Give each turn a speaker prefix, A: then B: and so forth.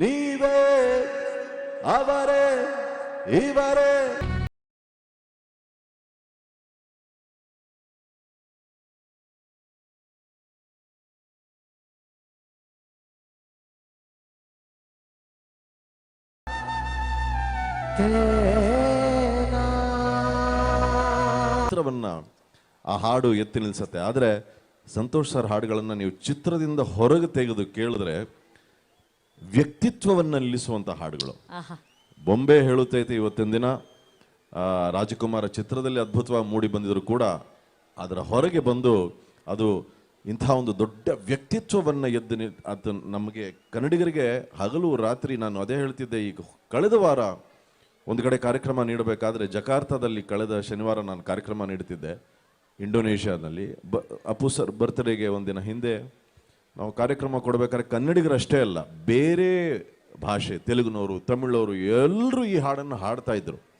A: ನೀವೇ ಅವರೇ, ಇವರೇ. ಚಿತ್ರವನ್ನ ಆ ಹಾಡು ಎತ್ತಿ ನಿಲ್ಸತ್ತೆ. ಆದರೆ ಸಂತೋಷ್ ಸರ್ ಹಾಡುಗಳನ್ನು ನೀವು ಚಿತ್ರದಿಂದ ಹೊರಗೆ ತೆಗೆದು ಕೇಳಿದ್ರೆ ವ್ಯಕ್ತಿತ್ವವನ್ನ ನಿಲ್ಲಿಸುವಂಥ ಹಾಡುಗಳು ಬೊಂಬೆ ಹೇಳುತ್ತೈತೆ ಇವತ್ತಿನ ದಿನ. ರಾಜಕುಮಾರ ಚಿತ್ರದಲ್ಲಿ ಅದ್ಭುತವಾಗಿ ಮೂಡಿ ಬಂದಿದ್ರು ಕೂಡ ಅದರ ಹೊರಗೆ ಬಂದು ಅದು ಇಂಥ ಒಂದು ದೊಡ್ಡ ವ್ಯಕ್ತಿತ್ವವನ್ನು ಎದ್ದು ನಿ- ಅದು ನಮಗೆ ಕನ್ನಡಿಗರಿಗೆ ಹಗಲು ರಾತ್ರಿ ನಾನು ಅದೇ ಹೇಳ್ತಿದ್ದೆ ಈಗ ಕಳೆದ ವಾರ ಒಂದು ಕಡೆ ಕಾರ್ಯಕ್ರಮ ನೀಡಬೇಕಾದ್ರೆ ಜಕಾರ್ತದಲ್ಲಿ ಕಳೆದ ಶನಿವಾರ ನಾನು ಕಾರ್ಯಕ್ರಮ ನೀಡುತ್ತಿದ್ದೆ ಇಂಡೋನೇಷ್ಯಾದಲ್ಲಿ. ಬ ಅಪ್ಪು ಸರ್ ಬರ್ತ್ಡೇಗೆ ಒಂದಿನ ಹಿಂದೆ ನಾವು ಕಾರ್ಯಕ್ರಮ ಕೊಡಬೇಕಾದ್ರೆ ಕನ್ನಡಿಗರಷ್ಟೇ ಅಲ್ಲ ಬೇರೆ ಭಾಷೆ ತೆಲುಗುನವರು ತಮಿಳವರು ಎಲ್ಲರೂ ಈ ಹಾಡನ್ನು ಹಾಡ್ತಾ ಇದ್ರು.